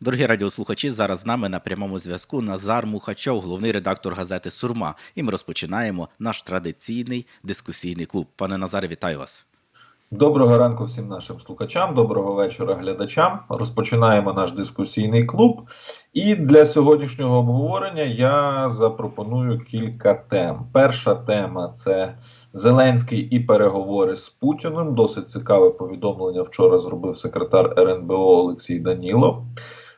Дорогі радіослухачі, зараз з нами на прямому зв'язку Назар Мухачов, головний редактор газети Сурма. І ми розпочинаємо наш традиційний дискусійний клуб. Пане Назаре, вітаю вас. Доброго ранку всім нашим слухачам, доброго вечора глядачам. Розпочинаємо наш дискусійний клуб. І для сьогоднішнього обговорення я запропоную кілька тем. Перша тема це Зеленський і переговори з Путіним. Досить цікаве повідомлення вчора зробив секретар РНБО Олексій Данілов.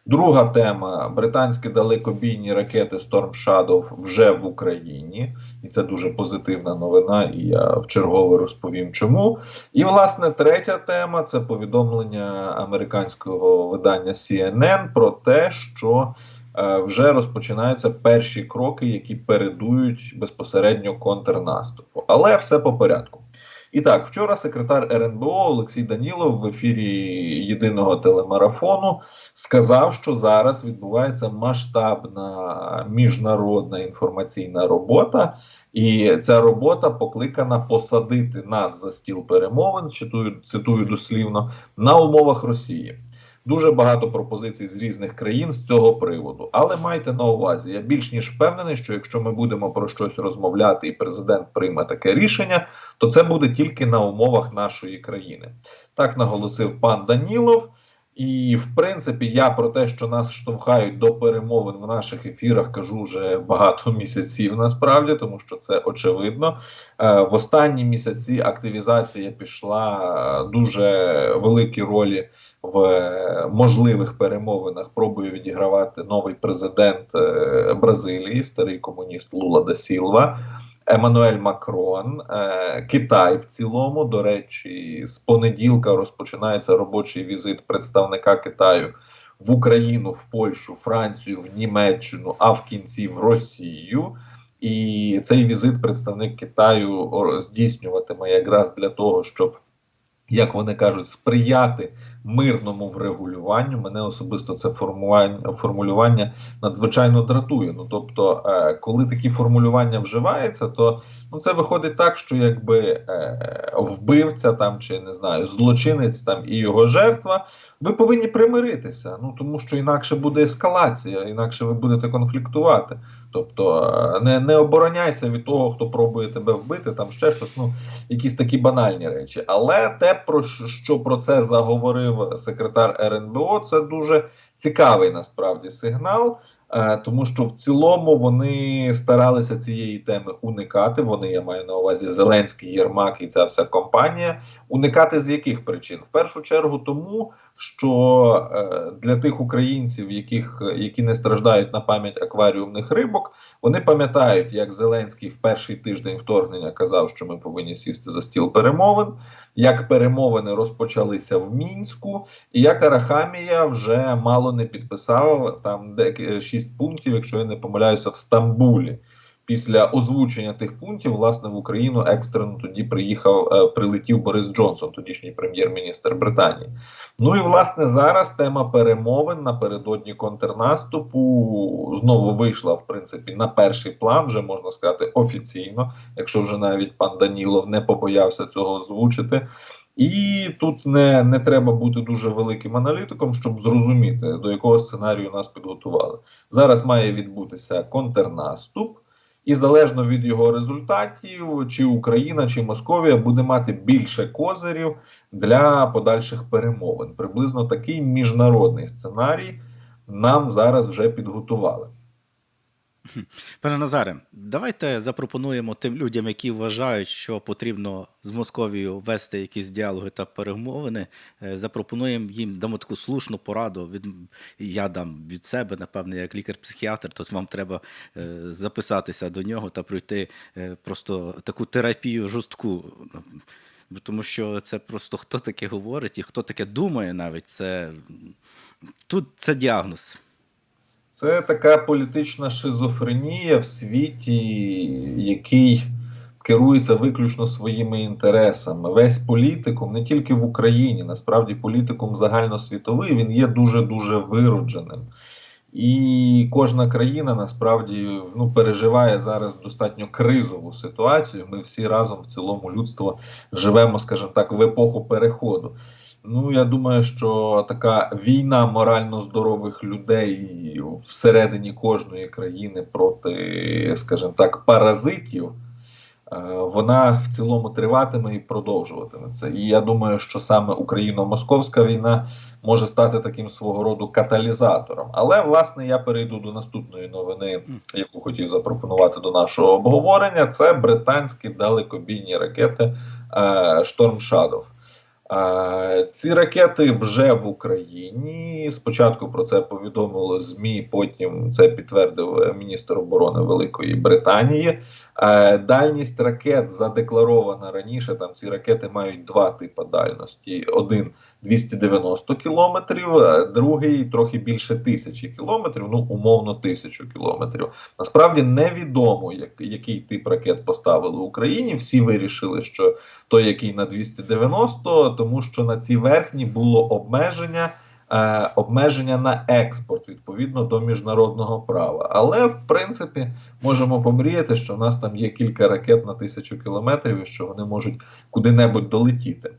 Друга тема: британські далекобійні ракети Storm Shadow вже в Україні, і це дуже позитивна новина. І я в чергове розповім, чому. І власне третя тема це повідомлення американського видання CNN про те, що е, вже розпочинаються перші кроки, які передують безпосередньо контрнаступу. Але все по порядку. І так, вчора секретар РНБО Олексій Данілов в ефірі єдиного телемарафону сказав, що зараз відбувається масштабна міжнародна інформаційна робота, і ця робота покликана посадити нас за стіл перемовин, читую, цитую дослівно, на умовах Росії. Дуже багато пропозицій з різних країн з цього приводу. Але майте на увазі, я більш ніж впевнений, що якщо ми будемо про щось розмовляти, і президент прийме таке рішення, то це буде тільки на умовах нашої країни. Так наголосив пан Данілов. І в принципі, я про те, що нас штовхають до перемовин в наших ефірах, кажу вже багато місяців насправді, тому що це очевидно. Е, в останні місяці активізація пішла дуже великі ролі в можливих перемовинах. Пробує відігравати новий президент е, Бразилії, старий комуніст Лула да Сілва. Еммануель Макрон, е, Китай в цілому. До речі, з понеділка розпочинається робочий візит представника Китаю в Україну, в Польщу, Францію, в Німеччину, а в кінці в Росію. І цей візит представник Китаю здійснюватиме якраз для того, щоб, як вони кажуть, сприяти мирному врегулюванню. Мене особисто це формування формулювання надзвичайно дратує. Ну тобто, е, коли такі формулювання вживаються, то ну це виходить так, що якби е, вбивця там чи не знаю, злочинець там і його жертва. Ви повинні примиритися, ну тому що інакше буде ескалація, інакше ви будете конфліктувати. Тобто е, не не обороняйся від того, хто пробує тебе вбити, там ще щось, ну якісь такі банальні речі. Але те, про що про це заговорив секретар РНБО, це дуже цікавий насправді сигнал. Е, тому що в цілому вони старалися цієї теми уникати. Вони я маю на увазі Зеленський, Єрмак і ця вся компанія. Уникати з яких причин? В першу чергу, тому що е, для тих українців, яких які не страждають на пам'ять акваріумних рибок, вони пам'ятають, як Зеленський в перший тиждень вторгнення казав, що ми повинні сісти за стіл перемовин. Як перемовини розпочалися в мінську, і як Арахамія вже мало не підписав там де шість пунктів, якщо я не помиляюся, в Стамбулі після озвучення тих пунктів, власне, в Україну екстрено тоді приїхав, е, прилетів Борис Джонсон, тодішній прем'єр-міністр Британії. Ну і власне зараз тема перемовин напередодні контрнаступу знову вийшла в принципі на перший план, вже можна сказати офіційно, якщо вже навіть пан Данілов не побоявся цього озвучити. І тут не не треба бути дуже великим аналітиком, щоб зрозуміти, до якого сценарію нас підготували. Зараз має відбутися контрнаступ і залежно від його результатів, чи Україна, чи Московія буде мати більше козирів для подальших перемовин. Приблизно такий міжнародний сценарій нам зараз вже підготували. Пане Назаре, давайте запропонуємо тим людям, які вважають, що потрібно з Московією вести якісь діалоги та перемовини. Е, запропонуємо їм дамо таку слушну пораду. Від я дам від себе, напевне, як лікар-психіатр, то вам треба е, записатися до нього та пройти е, просто таку терапію жорстку. Тому що це просто хто таке говорить і хто таке думає, навіть це тут це діагноз. Це така політична шизофренія в світі, який керується виключно своїми інтересами. Весь політикум, не тільки в Україні, насправді політикум загальносвітовий, він є дуже дуже виродженим. І кожна країна насправді ну переживає зараз достатньо кризову ситуацію. Ми всі разом в цілому людство живемо, скажімо так, в епоху переходу. Ну, я думаю, що така війна морально здорових людей всередині кожної країни проти, скажімо так, паразитів, е, вона в цілому триватиме і продовжуватиметься. І я думаю, що саме україно-московська війна може стати таким свого роду каталізатором. Але власне я перейду до наступної новини, яку хотів запропонувати до нашого обговорення. Це британські далекобійні ракети Storm Shadow. Е, Ці ракети вже в Україні. Спочатку про це повідомило ЗМІ, потім це підтвердив е, міністр оборони Великої Британії. Е, Дальність ракет задекларована раніше. Там ці ракети мають два типи дальності: один 290 кілометрів, а другий трохи більше тисячі кілометрів, ну умовно тисячу кілометрів. Насправді невідомо, як, який тип ракет поставили Україні. Всі вирішили, що той, який на 290, тому що на ці верхні було обмеження. Е, обмеження на експорт відповідно до міжнародного права. Але в принципі можемо помріяти, що в нас там є кілька ракет на тисячу кілометрів, і що вони можуть куди-небудь долетіти.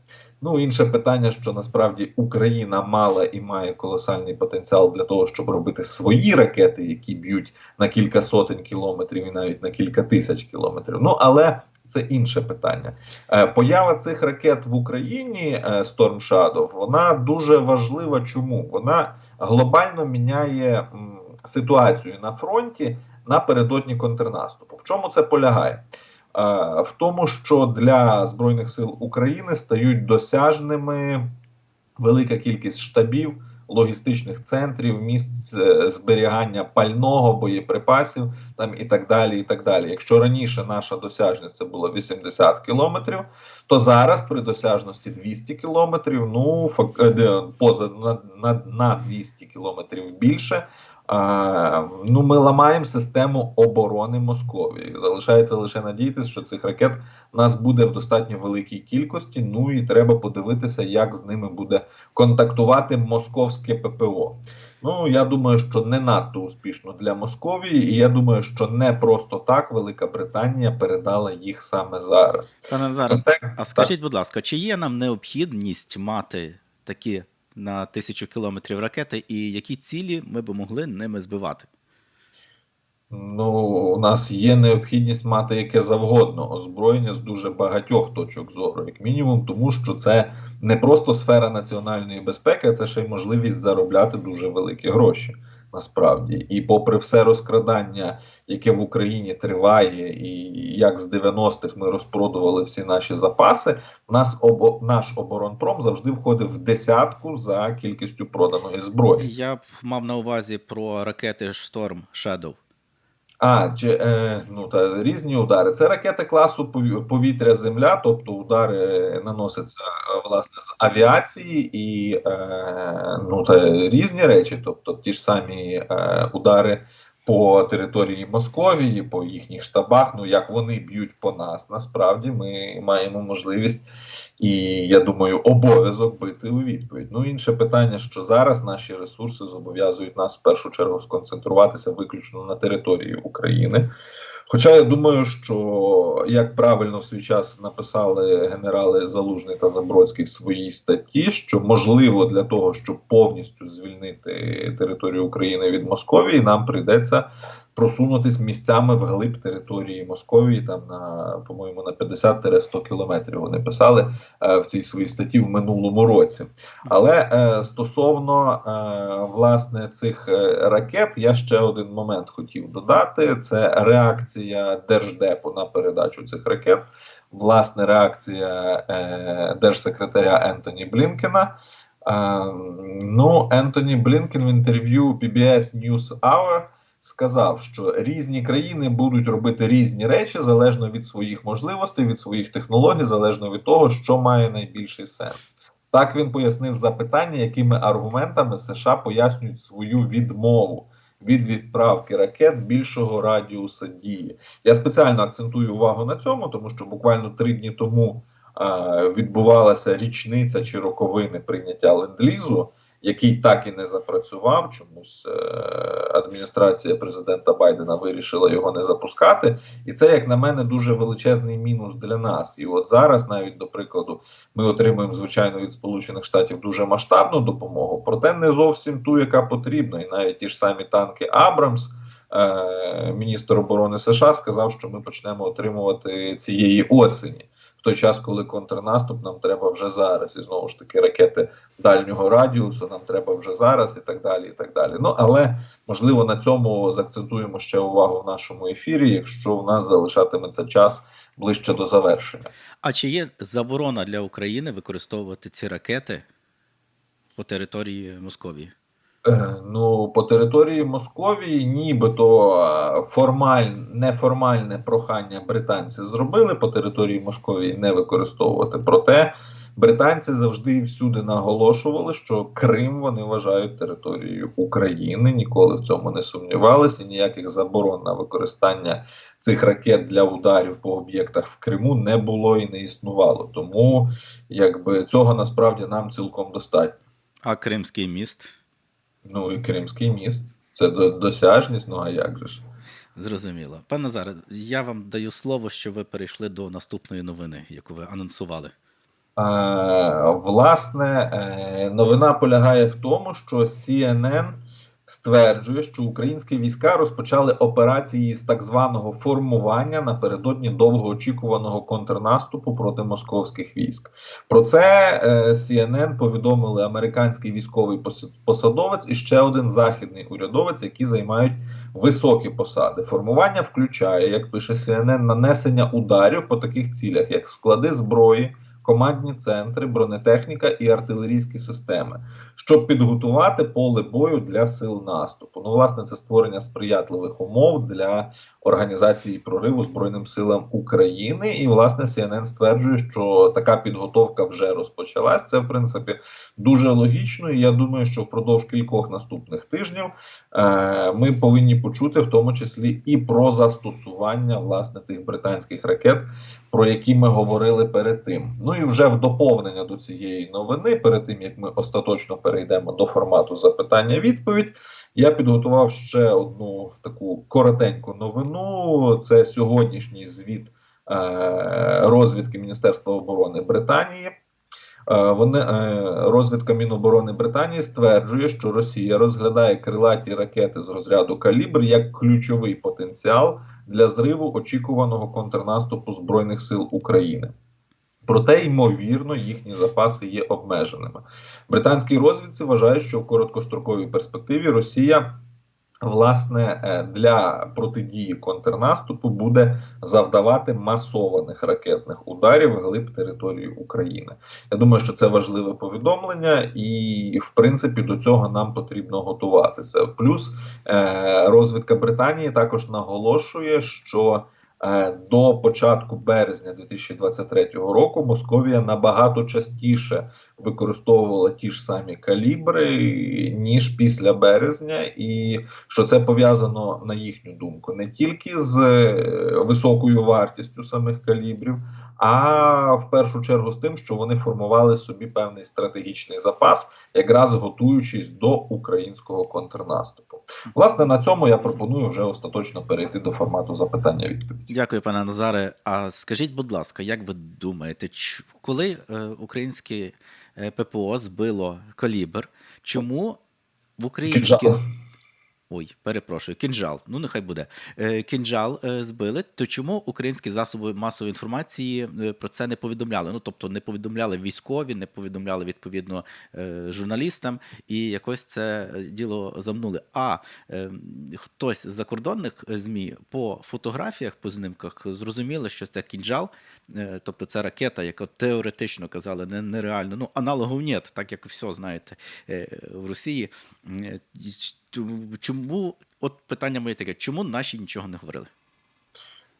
Ну, інше питання, що насправді Україна мала і має колосальний потенціал для того, щоб робити свої ракети, які б'ють на кілька сотень кілометрів і навіть на кілька тисяч кілометрів. Ну але це інше питання. Е, Поява цих ракет в Україні е, Storm Shadow, вона дуже важлива. Чому вона глобально міняє ситуацію на фронті напередодні контрнаступу? В чому це полягає? Е, В тому, що для збройних сил України стають досяжними велика кількість штабів. Логістичних центрів, місць е, зберігання пального, боєприпасів там і так далі. І так далі. Якщо раніше наша досяжність це було 80 кілометрів, то зараз при досяжності 200 кілометрів, ну е, поза на, на, на 200 кілометрів більше. Ну, ми ламаємо систему оборони Московії. Залишається лише надіятися, що цих ракет нас буде в достатньо великій кількості. Ну і треба подивитися, як з ними буде контактувати московське ППО. Ну я думаю, що не надто успішно для Московії, і я думаю, що не просто так Велика Британія передала їх саме зараз. Пане Назаре, а скажіть, будь ласка, чи є нам необхідність мати такі на тисячу кілометрів ракети, і які цілі ми б могли ними збивати? Ну, у нас є необхідність мати яке завгодно озброєння з дуже багатьох точок зору, як мінімум, тому що це не просто сфера національної безпеки, а це ще й можливість заробляти дуже великі гроші. Насправді, і попри все розкрадання, яке в Україні триває, і як з 90-х ми розпродували всі наші запаси, нас обо наш оборонпром завжди входив в десятку за кількістю проданої зброї. Я б мав на увазі про ракети Шторм Shadow. А, чи, е, ну та різні удари. Це ракети класу пові- повітря-земля, тобто удари наносяться е, власне з авіації і е, ну та різні речі, тобто ті ж самі е, удари по території Московії, по їхніх штабах. Ну як вони б'ють по нас, насправді ми маємо можливість і я думаю, обов'язок бити у відповідь. Ну інше питання, що зараз наші ресурси зобов'язують нас в першу чергу сконцентруватися виключно на території України. Хоча я думаю, що як правильно в свій час написали генерали Залужний та Забродський в своїй статті, що можливо для того, щоб повністю звільнити територію України від Московії, нам прийдеться просунутись місцями вглиб території Московії, там на по-моєму на 50-100 кілометрів. Вони писали е, в цій своїй статті в минулому році. Але е, стосовно е, власне цих е, ракет, я ще один момент хотів додати: це реакція держдепу на передачу цих ракет. Власне, реакція е, держсекретаря Ентоні Блінкена. Е, ну, Ентоні Блінкен в інтерв'ю PBS NewsHour сказав, що різні країни будуть робити різні речі залежно від своїх можливостей, від своїх технологій, залежно від того, що має найбільший сенс. Так він пояснив запитання, якими аргументами США пояснюють свою відмову від відправки ракет більшого радіуса дії. Я спеціально акцентую увагу на цьому, тому що буквально три дні тому е, відбувалася річниця чи роковини прийняття ленд-лізу, який так і не запрацював чомусь. Е, адміністрація президента Байдена вирішила його не запускати. І це, як на мене, дуже величезний мінус для нас. І от зараз, навіть до прикладу, ми отримуємо звичайно від Сполучених Штатів дуже масштабну допомогу, проте не зовсім ту, яка потрібна, і навіть ті ж самі танки Абрамс. е, Міністр оборони США сказав, що ми почнемо отримувати цієї осені, в той час, коли контрнаступ нам треба вже зараз, і знову ж таки ракети дальнього радіусу нам треба вже зараз, і так далі. І так далі. Ну але можливо на цьому заакцентуємо ще увагу в нашому ефірі, якщо в нас залишатиметься час ближче до завершення. А чи є заборона для України використовувати ці ракети по території Московії? Е, Ну, по території Московії, нібито е, формаль, неформальне прохання британці зробили по території Московії не використовувати. Проте британці завжди і всюди наголошували, що Крим вони вважають територією України. Ніколи в цьому не сумнівалися. Ніяких заборон на використання цих ракет для ударів по об'єктах в Криму не було і не існувало. Тому якби цього насправді нам цілком достатньо. А Кримський міст? Ну і Кримський міст. Це досяжність, ну а як же ж? Зрозуміло. Пане Назаре, я вам даю слово, що ви перейшли до наступної новини, яку ви анонсували. Е, власне, е, новина полягає в тому, що CNN стверджує, що українські війська розпочали операції з так званого формування напередодні довгоочікуваного контрнаступу проти московських військ. Про це е, CNN повідомили американський військовий пос- посадовець і ще один західний урядовець, які займають високі посади. Формування включає, як пише CNN, нанесення ударів по таких цілях, як склади зброї командні центри, бронетехніка і артилерійські системи, щоб підготувати поле бою для сил наступу. Ну, власне, це створення сприятливих умов для організації прориву Збройним силам України. І власне CNN стверджує, що така підготовка вже розпочалась. Це в принципі дуже логічно. І я думаю, що впродовж кількох наступних тижнів е, ми повинні почути, в тому числі і про застосування власне тих британських ракет, про які ми говорили перед тим. Ну і вже в доповнення до цієї новини, перед тим як ми остаточно перейдемо до формату запитання-відповідь. Я підготував ще одну таку коротеньку новину. Це сьогоднішній звіт е, розвідки Міністерства оборони Британії. Е, Вони е, розвідка Міноборони Британії стверджує, що Росія розглядає крилаті ракети з розряду калібр як ключовий потенціал для зриву очікуваного контрнаступу збройних сил України. Проте, ймовірно, їхні запаси є обмеженими. Британські розвідці вважають, що в короткостроковій перспективі Росія власне е, для протидії контрнаступу буде завдавати масованих ракетних ударів глиб території України. Я думаю, що це важливе повідомлення, і в принципі до цього нам потрібно готуватися. Плюс е, розвідка Британії також наголошує, що до початку березня 2023 року Московія набагато частіше використовувала ті ж самі калібри ніж після березня, і що це пов'язано на їхню думку не тільки з е, високою вартістю самих калібрів, а в першу чергу з тим, що вони формували собі певний стратегічний запас, якраз готуючись до українського контрнаступу. Власне, на цьому я пропоную вже остаточно перейти до формату запитання-відповіді. Дякую, пане Назаре. А скажіть, будь ласка, як ви думаєте, коли е, українське е, ППО збило калібр, чому в українській. Ой, перепрошую, кінжал. Ну, нехай буде. Е, Кінжал е, збили. То чому українські засоби масової інформації е, про це не повідомляли? Ну, тобто не повідомляли військові, не повідомляли відповідно журналістам, і якось це діло замнули. А хтось з закордонних ЗМІ по фотографіях, по знімках зрозуміли, що це кінжал, тобто це ракета, яка теоретично казали не, нереально. Ну, аналогів нет, так як все, знаєте, в Росії. Чому, от питання моє таке, чому наші нічого не говорили?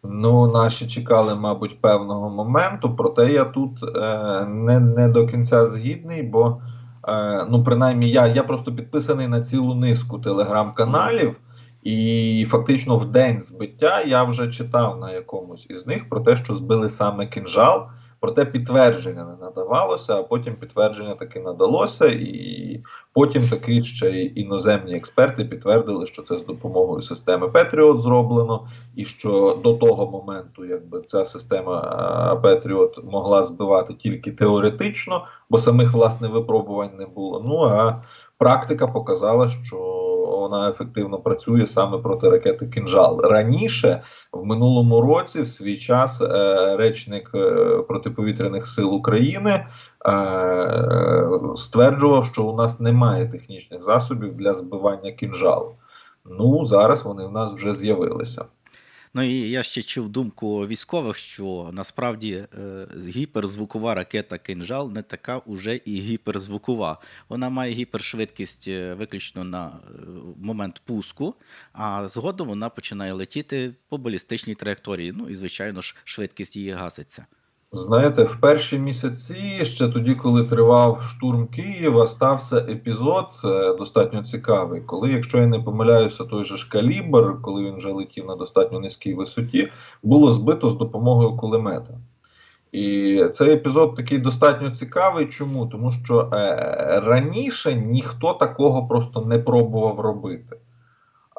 Ну, наші чекали, мабуть, певного моменту, проте я тут е, не, не до кінця згідний, бо е, ну, принаймні, я, я просто підписаний на цілу низку телеграм-каналів, і фактично в день збиття я вже читав на якомусь із них про те, що збили саме кінжал. Проте підтвердження не надавалося, а потім підтвердження таки надалося, і потім таки ще й іноземні експерти підтвердили, що це з допомогою системи Patriot зроблено, і що до того моменту, якби ця система е, Patriot могла збивати тільки теоретично, бо самих власне випробувань не було. Ну а практика показала, що вона ефективно працює саме проти ракети Кінжал. Раніше в минулому році, в свій час, е, речник е, протиповітряних сил України е, стверджував, що у нас немає технічних засобів для збивання кінжалу. Ну зараз вони в нас вже з'явилися. Ну і я ще чув думку військових, що насправді е, гіперзвукова ракета Кинжал не така уже і гіперзвукова. Вона має гіпершвидкість е, виключно на е, момент пуску, а згодом вона починає летіти по балістичній траєкторії. Ну і звичайно ж, швидкість її гаситься. Знаєте, в перші місяці, ще тоді, коли тривав штурм Києва, стався епізод е, достатньо цікавий. Коли, якщо я не помиляюся, той же ж калібр, коли він вже летів на достатньо низькій висоті, було збито з допомогою кулемета. І цей епізод такий достатньо цікавий. Чому? Тому що е, раніше ніхто такого просто не пробував робити.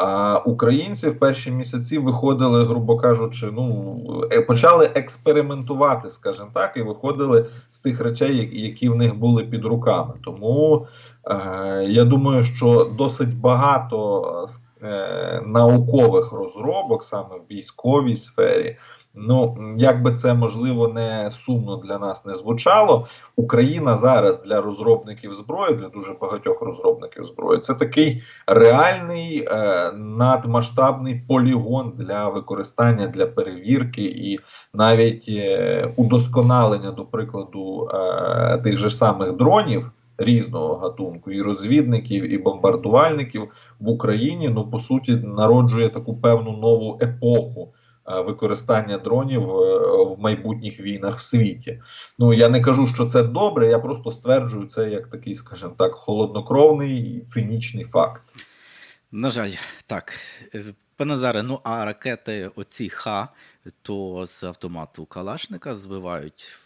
А українці в перші місяці виходили, грубо кажучи, ну е, почали експериментувати, скажімо так, і виходили з тих речей, які- в них були під руками. Тому е, я думаю, що досить багато е, наукових розробок саме в військовій сфері. Ну, як би це можливо не сумно для нас не звучало, Україна зараз для розробників зброї, для дуже багатьох розробників зброї, це такий реальний е, надмасштабний полігон для використання для перевірки і навіть е, удосконалення, до прикладу, е, тих же самих дронів різного гатунку, і розвідників, і бомбардувальників в Україні. Ну по суті народжує таку певну нову епоху. Е, Використання дронів е, в майбутніх війнах в світі. Ну я не кажу, що це добре. Я просто стверджую це як такий, скажімо так, холоднокровний і цинічний факт. На жаль, так. Е, Пане Заре, ну а ракети оці Х, то з автомату Калашника збивають.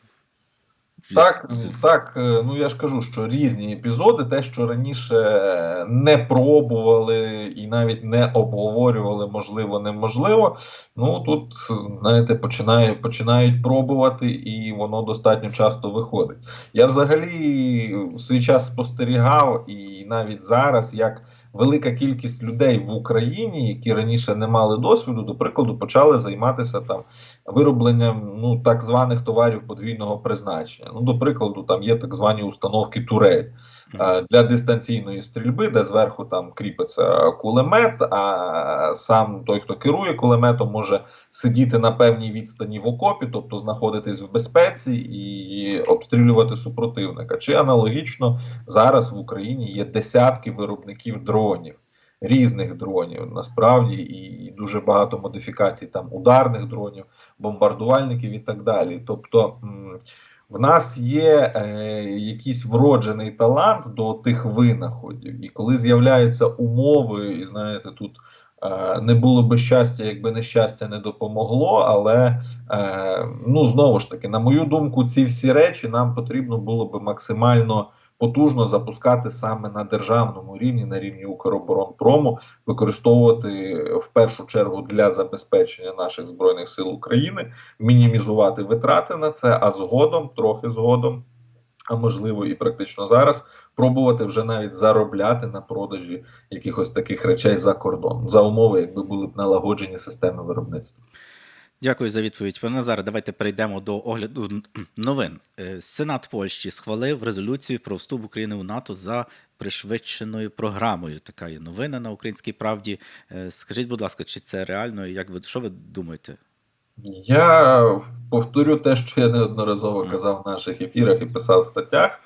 Так, так, е, ну я ж кажу, що різні епізоди, те, що раніше не пробували і навіть не обговорювали, можливо, неможливо. Ну тут, знаєте, починає, починають пробувати, і воно достатньо часто виходить. Я взагалі в свій час спостерігав, і навіть зараз, як велика кількість людей в Україні, які раніше не мали досвіду, до прикладу, почали займатися там виробленням ну так званих товарів подвійного призначення. Ну, до прикладу, там є так звані установки турель для дистанційної стрільби, де зверху там кріпиться кулемет, а сам той, хто керує кулеметом, може сидіти на певній відстані в окопі, тобто знаходитись в безпеці і обстрілювати супротивника. Чи аналогічно зараз в Україні є десятки виробників дронів. Різних дронів насправді і дуже багато модифікацій там ударних дронів, бомбардувальників і так далі. Тобто в нас є е, якийсь вроджений талант до тих винаходів, і коли з'являються умови, і знаєте, тут не було би щастя, якби нещастя не допомогло. Але е, ну знову ж таки, на мою думку, ці всі речі нам потрібно було би максимально потужно запускати саме на державному рівні, на рівні Укроборонпрому, використовувати в першу чергу для забезпечення наших збройних сил України, мінімізувати витрати на це, а згодом, трохи згодом, а можливо і практично зараз, пробувати вже навіть заробляти на продажі якихось таких речей за кордон, за умови, якби були б налагоджені системи виробництва. Дякую за відповідь. Пане Назаре, давайте перейдемо до огляду новин. Е, Сенат Польщі схвалив резолюцію про вступ України у НАТО за пришвидшеною програмою. Така є новина на українській правді. Е, Скажіть, будь ласка, чи це реально? і Як ви що ви думаєте? Я повторю те, що я неодноразово казав в наших ефірах і писав в статтях.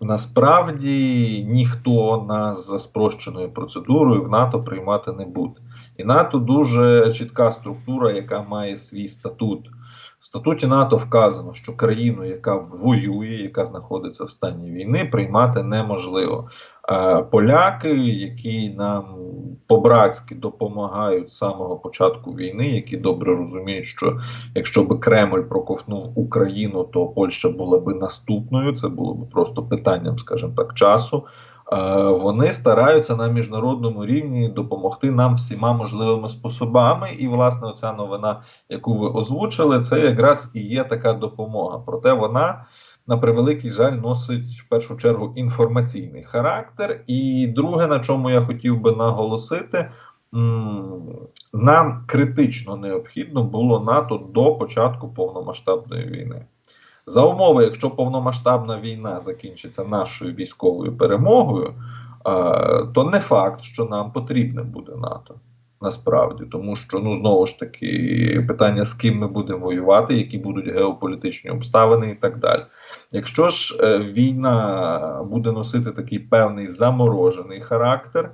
Насправді ніхто нас за спрощеною процедурою в НАТО приймати не буде. І НАТО дуже чітка структура, яка має свій статут. В статуті НАТО вказано, що країну, яка воює, яка знаходиться в стані війни, приймати неможливо. Поляки, які нам по-братськи допомагають з самого початку війни, які добре розуміють, що якщо би Кремль проковтнув Україну, то Польща була би наступною. Це було б просто питанням, скажімо так, часу. Е, Вони стараються на міжнародному рівні допомогти нам всіма можливими способами. І, власне, оця новина, яку ви озвучили, це якраз і є така допомога. Проте вона на превеликий жаль носить в першу чергу інформаційний характер. І друге, на чому я хотів би наголосити. Нам критично необхідно було НАТО до початку повномасштабної війни. За умови, якщо повномасштабна війна закінчиться нашою військовою перемогою, то не факт, що нам потрібне буде НАТО. Насправді, тому що ну знову ж таки питання, з ким ми будемо воювати, які будуть геополітичні обставини і так далі. Якщо ж е, війна буде носити такий певний заморожений характер,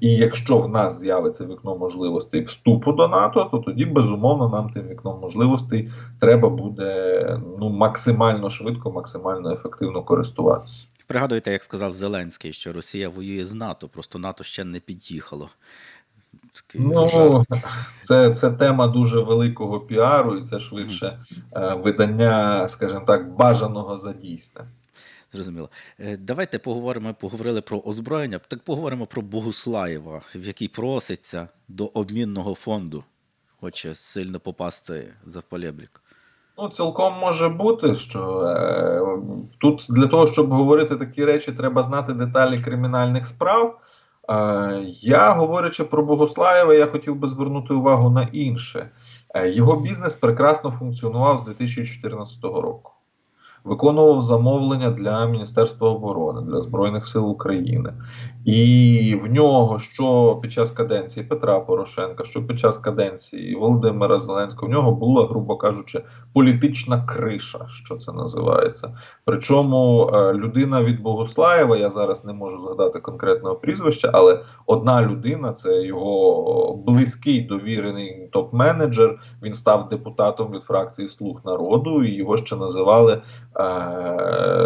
і якщо в нас з'явиться вікно можливостей вступу до НАТО, то тоді безумовно нам тим вікном можливостей треба буде ну максимально швидко, максимально ефективно користуватися. Пригадуєте, як сказав Зеленський, що Росія воює з НАТО, просто НАТО ще не під'їхало. Ну жарт. це, це тема дуже великого піару, і це швидше е, видання, скажімо так, бажаного за дійсне. Зрозуміло. Е, Давайте поговоримо. Поговорили про озброєння. Так поговоримо про Богуслаєва, в який проситься до обмінного фонду. Хоче сильно попасти за полєбрік. Ну, цілком може бути, що е, тут для того, щоб говорити такі речі, треба знати деталі кримінальних справ. Е, я, говорячи про Богослаєва, я хотів би звернути увагу на інше. Е, його бізнес прекрасно функціонував з 2014 року. Виконував замовлення для Міністерства оборони, для Збройних сил України. І в нього, що під час каденції Петра Порошенка, що під час каденції Володимира Зеленського, в нього була, грубо кажучи, політична криша, що це називається. Причому е, людина від Богослаєва, я зараз не можу згадати конкретного прізвища, але одна людина це його близький довірений топ-менеджер. Він став депутатом від фракції Слуг народу, і його ще називали, е,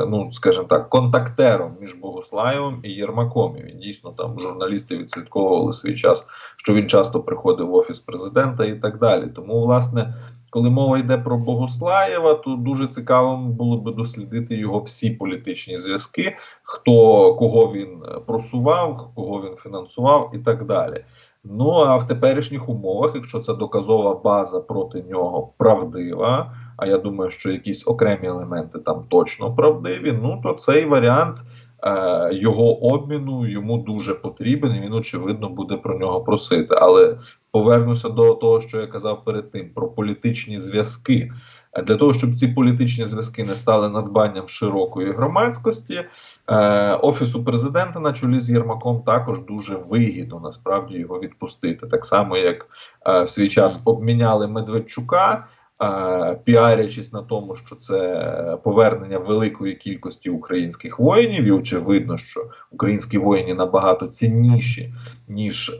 ну скажімо так, контактером між Богослаєвим і Єрмаком. І він дійсно там журналісти відслідковували свій час, що він часто приходив в офіс президента і так далі. Тому, власне. Коли мова йде про Богослаєва, то дуже цікавим було би дослідити його всі політичні зв'язки, хто кого він е, просував, кого він фінансував і так далі. Ну а в теперішніх умовах, якщо ця доказова база проти нього правдива, а я думаю, що якісь окремі елементи там точно правдиві, ну то цей варіант е, його обміну йому дуже потрібен, і він очевидно буде про нього просити. Але повернуся до того, що я казав перед тим про політичні зв'язки. Для того щоб ці політичні зв'язки не стали надбанням широкої громадськості, е, офісу президента на чолі з Єрмаком також дуже вигідно насправді його відпустити. Так само, як е, в свій час обміняли Медведчука. е, Піарячись на тому, що це повернення великої кількості українських воїнів, і очевидно, що українські воїни набагато цінніші, ніж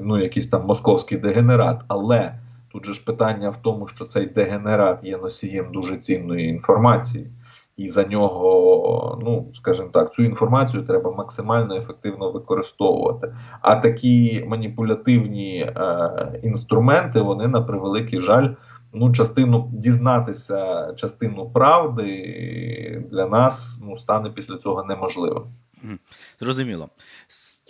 ну якийсь там московський дегенерат. Але тут же ж питання в тому, що цей дегенерат є носієм дуже цінної інформації, і за нього, ну скажімо так, цю інформацію треба максимально ефективно використовувати. А такі маніпулятивні е, інструменти, вони на превеликий жаль. Ну, частину дізнатися частину правди для нас ну стане після цього неможливим. Зрозуміло.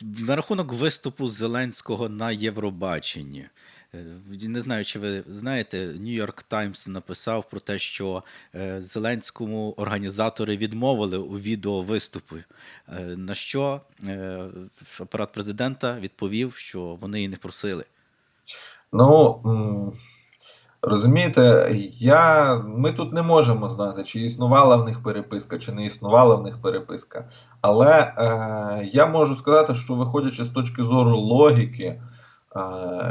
На рахунок виступу Зеленського на Євробаченні. Е, Не знаю, чи ви знаєте, York Times написав про те, що е, Зеленському організатори відмовили у відео виступу. Е, На що апарат президента відповів, що вони і не просили. Ну розумієте, я, ми тут не можемо знати, чи існувала в них переписка, чи не існувала в них переписка. Але е, я можу сказати, що виходячи з точки зору логіки,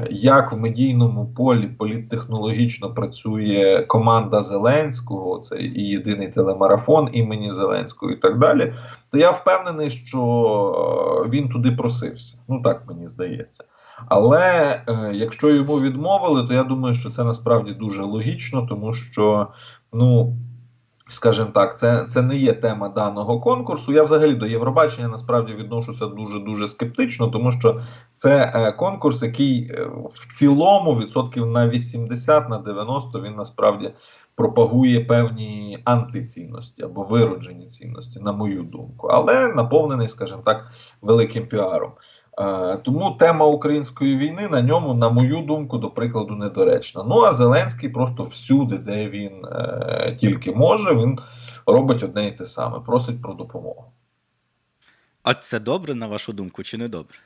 як в медійному полі політтехнологічно працює команда Зеленського, це і єдиний телемарафон імені Зеленського, і так далі, то я впевнений, що е, він туди просився. Ну так мені здається. Але е, якщо йому відмовили, то я думаю, що це насправді дуже логічно, тому що, ну скажімо так, це, це не є тема даного конкурсу. Я взагалі до Євробачення насправді відношуся дуже дуже скептично, тому що це е, конкурс, який е, в цілому відсотків на 80 на 90 він насправді пропагує певні антицінності або вироджені цінності, на мою думку, але наповнений, скажімо так, великим піаром. Е, Тому тема української війни на ньому, на мою думку, до прикладу, недоречна. Ну а Зеленський просто всюди, де він е, тільки може, він робить одне і те саме, просить про допомогу. А це добре, на вашу думку, чи не добре?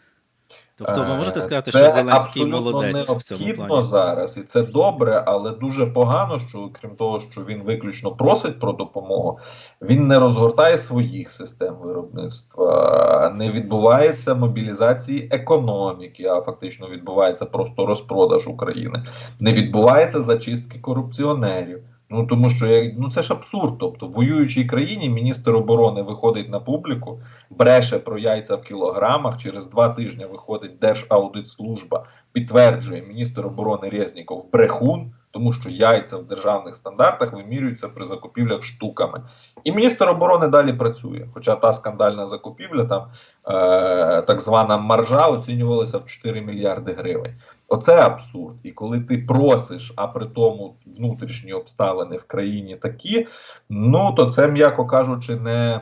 Тобто, ви Е, можете сказати, це що Зеленський молодець в цьому плані? зараз, і це добре, але дуже погано, що крім того, що він виключно просить про допомогу, він не розгортає своїх систем виробництва, не відбувається мобілізації економіки, а фактично відбувається просто розпродаж України, не відбувається зачистки корупціонерів. Ну тому що ну це ж абсурд. Тобто, в воюючій країні міністр оборони виходить на публіку, бреше про яйця в кілограмах. Через два тижні виходить Держаудитслужба, підтверджує міністр оборони Резніков брехун, тому що яйця в державних стандартах вимірюються при закупівлях штуками. І міністр оборони далі працює. Хоча та скандальна закупівля, там е, так звана маржа, оцінювалася в 4 мільярди гривень. Оце абсурд. І коли ти просиш, а при тому внутрішні обставини в країні такі, ну то це, м'яко кажучи, не,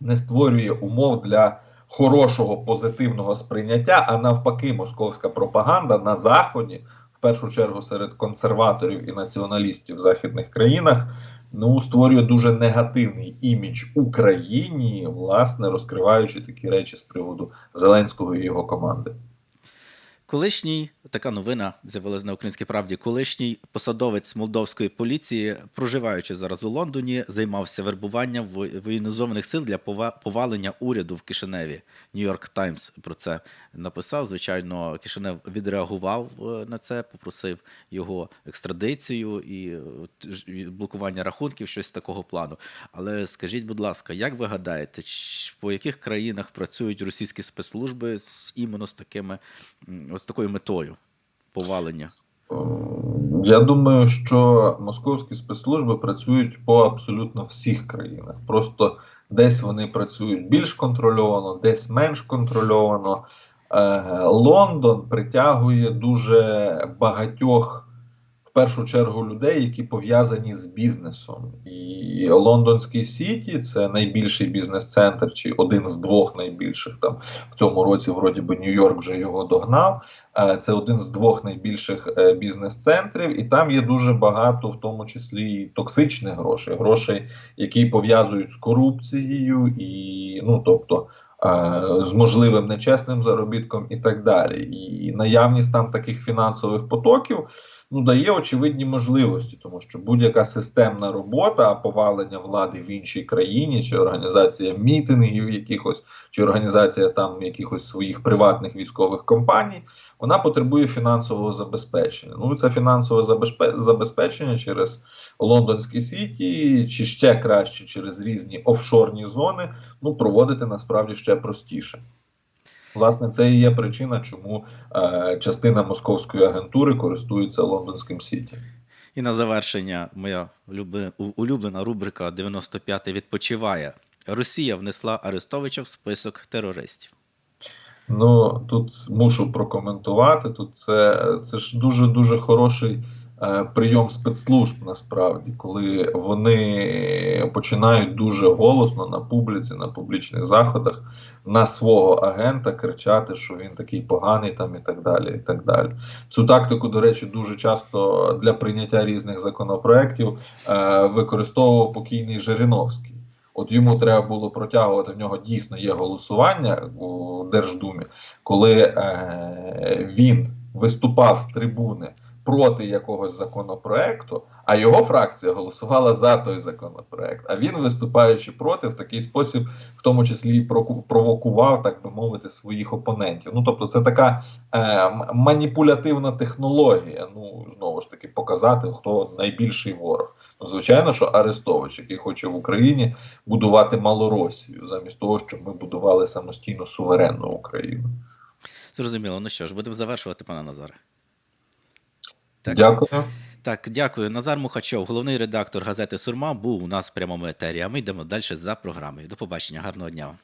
не створює умов для хорошого позитивного сприйняття, а навпаки, московська пропаганда на заході, в першу чергу серед консерваторів і націоналістів в західних країнах. Ну, створює дуже негативний імідж Україні, власне, розкриваючи такі речі з приводу Зеленського і його команди. Колишній така новина з'явилася на українській правді. Колишній посадовець молдовської поліції, проживаючи зараз у Лондоні, займався вербуванням воєнізованих сил для повалення уряду в Кишиневі. Нью-Йорк Таймс про це написав. Звичайно, Кишинев відреагував е, на це, попросив його екстрадицію е, і блокування рахунків, щось такого плану. Але скажіть, будь ласка, як ви гадаєте, по яких країнах працюють російські спецслужби з іменно з такими ось такою метою повалення? Е, Я думаю, що московські спецслужби працюють по абсолютно всіх країнах. Просто десь вони працюють більш контрольовано, десь менш контрольовано. Е, Лондон притягує дуже багатьох, першу чергу, людей, які пов'язані з бізнесом. І лондонський Сіті це найбільший бізнес-центр, чи один з двох найбільших. Там в цьому році, вроді би, Нью-Йорк вже його догнав. Е, Це один з двох найбільших е, бізнес-центрів, і там є дуже багато, в тому числі і токсичних грошей, грошей, які пов'язують з корупцією, і ну тобто е, з можливим нечесним заробітком, і так далі. І наявність там таких фінансових потоків. Ну, дає очевидні можливості, тому що будь-яка системна робота, повалення влади в іншій країні, чи організація мітингів якихось, чи організація там якихось своїх приватних військових компаній, вона потребує фінансового забезпечення. Ну, це фінансове забезпечення через лондонські сіті, чи ще краще через різні офшорні зони, ну проводити насправді ще простіше. Власне, це і є причина, чому е, частина московської агентури користується лондонським сіті. І на завершення моя улюблена, рубрика 95 відпочиває. Росія внесла Арестовича в список терористів. Ну тут мушу прокоментувати. Тут це, це ж дуже дуже хороший прийом спецслужб насправді, коли вони починають дуже голосно на публіці, на публічних заходах на свого агента кричати, що він такий поганий, там і так далі. І так далі. Цю тактику, до речі, дуже часто для прийняття різних законопроєктів е, використовував покійний Жириновський. От йому треба було протягувати в нього дійсно є голосування у Держдумі, коли е, він виступав з трибуни проти якогось законопроекту, а його фракція голосувала за той законопроект. А він, виступаючи проти, в такий спосіб, в тому числі і провокував, так би мовити, своїх опонентів. Ну тобто, це така е, маніпулятивна технологія. Ну знову ж таки, показати, хто найбільший ворог. Ну, звичайно, що Арестович, який хоче в Україні будувати Малоросію, замість того, щоб ми будували самостійно суверенну Україну. Зрозуміло. Ну що ж, будемо завершувати, пане Назаре. Так. Дякую. Так, дякую. Назар Мухачов, головний редактор газети Сурма, був у нас в прямому етері. А ми йдемо далі за програмою. До побачення, гарного дня.